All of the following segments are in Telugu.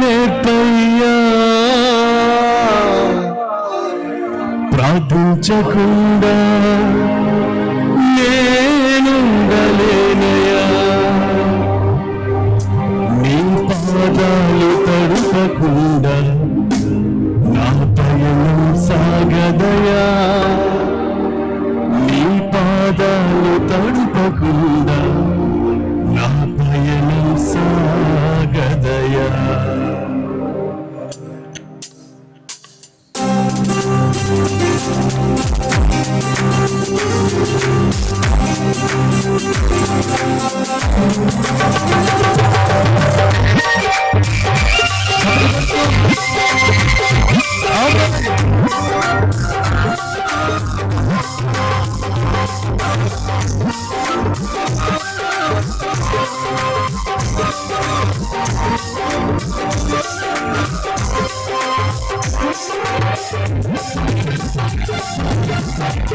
నేర్పయ్యా ప్రార్థించకుండా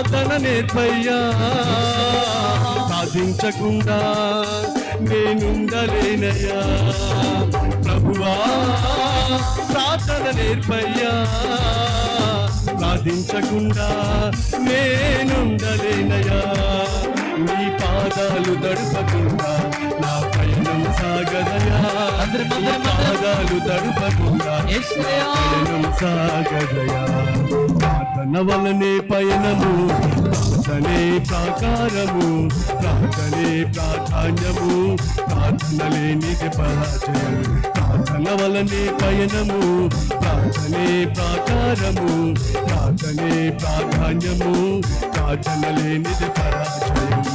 సాధన నేర్పయ్యా సాధించకుండా నేనుండలేనయ్యా. ప్రభువా ప్రార్థన నేర్పయ్యా సాధించకుండా నేనుండలేనయ్యా. నీ పాదాలు తడపకుండా నా పయనం సాగదయా పాదాలు సాగదయా. ప్రార్థన వలనే పయనము ప్రార్థనే ప్రాకారము ప్రార్థనే ప్రాధాన్యము ప్రార్థన లేనిది పరాజయం ప్రార్థన వలనే పయనము ప్రార్థనే ప్రాకారము ప్రార్థనే ప్రాధాన్యము ప్రార్థన లేనిది పరాజయం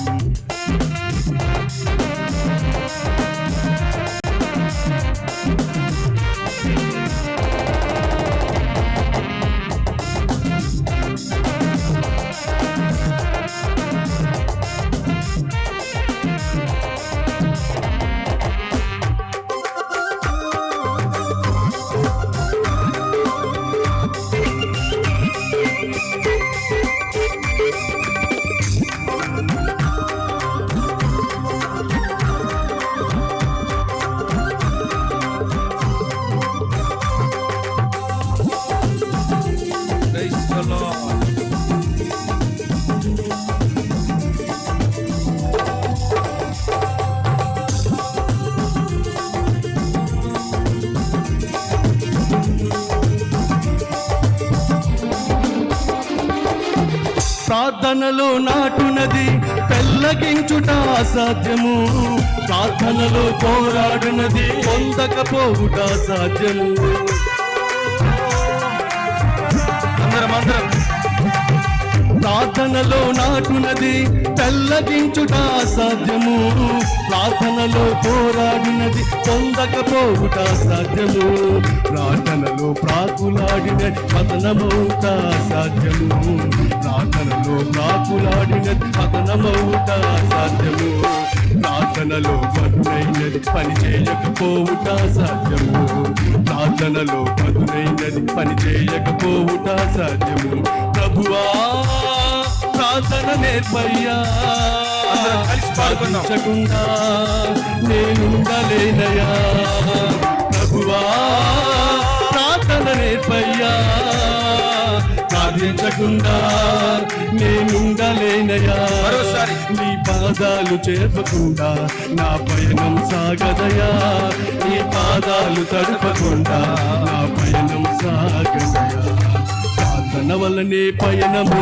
ప్రార్థనలో నాటునది పెళ్ళగించుట అసాధ్యము. ప్రార్థనలో పోరాడునది పొందకపోవుట సాధ్యము అందరం అందరం. ప్రార్థనలో నాటునది తెల్లగించుట అసాధ్యము. ప్రార్థనలో పోరాడినది పొందకపోవుట సాధ్యము ప్రార్థనలో ప్రాకులాడినది పతనమవుట సాధ్యము ప్రార్థనలో ప్రాకులాడినది పతనమవుట సాధ్యము ప్రార్థనలో పదునైనది పని చేయకపోవుట సాధ్యము ప్రార్థనలో పదునైనది పని చేయకపోవుట సాధ్యము ప్రభువా! ప్రార్థన నేర్పయ్యా అందరం కలిసి పాడుకుందాం. సాధించకుండా నేనుండలేనయా ప్రభువా ప్రార్థన నేర్పయ్యా సాధించకుండా నేనుండలేనయా మరోసారి. నీ పాదాలు చేర్పకుండా నా పయనం సాగదయా నీ పాదాలు తడపకుండా నా పయనం సాగదయా ప్రార్థన వలనే పయనము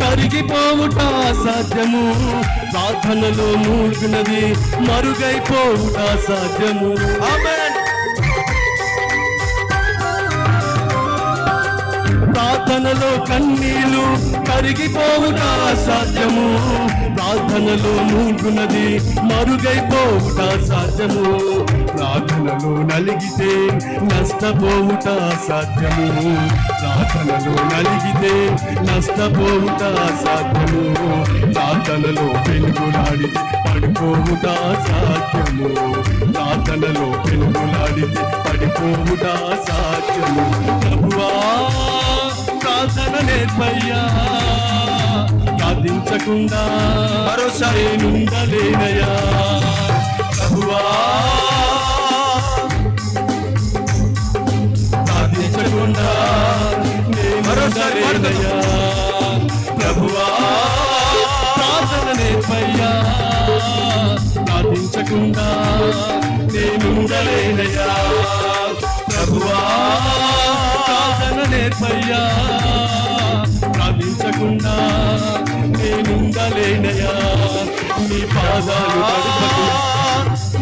కరిగిపోవుట సాధ్యము ప్రార్థనలో మూడుకున్నది మరుగైపోవుట సాధ్యము ప్రార్థనలో కన్నీళ్ళు కరిగిపోవుట సాధ్యము ప్రార్థనలో మూడుకున్నది మరుగైపోవుట సాధ్యము ప్రార్థనలో నలిగితే నష్టపోవుట సాధ్యము. ప్రార్థనలో నలిగితే నష్టపోవుట సాధ్యము. ప్రార్థనలో వెలుగులాడితే పడిపోవుట సాధ్యము. ప్రార్థనలో వెలుగులాడితే పడిపోవుట సాధ్యము. ప్రభువా ప్రార్థన నేర్పయ్యా. ప్రార్థించకుండా మరోసారి. నేనుండలేనయ్యా. ప్రభువా ప్రభువా ప్రార్థన నేర్పయ్యా. ప్రార్థించకుండా నేనుండలేనయ్యా ప్రభువా ప్రార్థన నేర్పయ్యా. ప్రార్థించకుండా నేనుండలేనయ్యా. నీ పాదాలు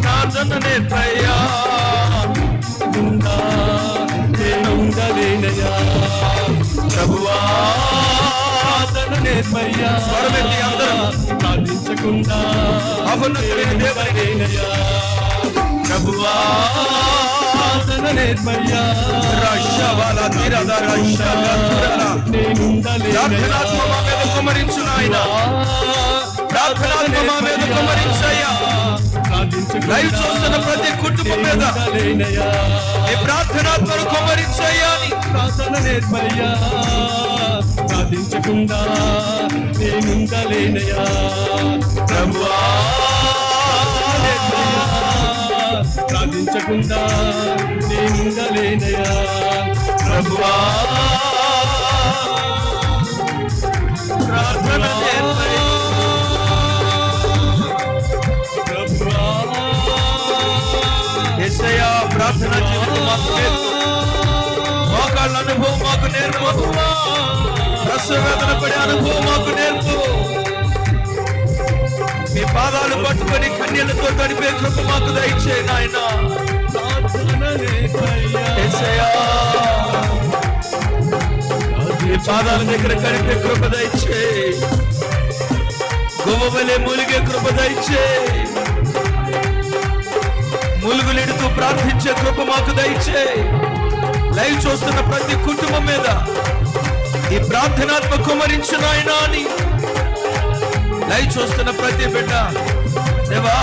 ప్రార్థన నేర్పయ్యా నేనుండలేనయ్యా. ప్రభువా స్వరమెత్తి అందరం. మహోన్నతుడైన దేవునికి. నేనుండలేనయ్యా. ప్రభువా మీద కుమ్మరించు నాయన ప్రార్థనాత్మ మా మీద కుమ్మరించయ్యా లైవ్ చూస్తున్న ప్రతి కుటుంబం మీద నీ ప్రార్థనాత్మను కుమ్మరించయ్యా. అని ప్రార్థన నేర్పయ్యా. ప్రార్థించకుండా నేనుండలేనయ్యా. ప్రభువా. నేర్పయ్యా. ప్రార్థించకుండా నేనుండలేనయ్యా. ప్రభువా. ప్రార్థన నేర్పయ్యా. ప్రార్థన జీవితం మాకు నేర్పు మోకాళ్ళ అనుభవం మాకు నేర్పు ప్రసవ పడే అనుభవం మాకు నేర్పు మీ పాదాలు పట్టుకొని కన్యలతో గడిపే కృప మాకు దయచే నాయన మీ పాదాల దగ్గర గడిపే కృప దయచే గువ్వలే మూలిగే కృప దయచే ప్రార్థించే కృప మాకు దయచే. లైవ్ చూస్తున్న ప్రతి కుటుంబం మీద ఈ ప్రార్థనాత్మ కుమరించిన ఆయన అని. లైవ్ చూస్తున్న ప్రతి బిడ్డ. దేవా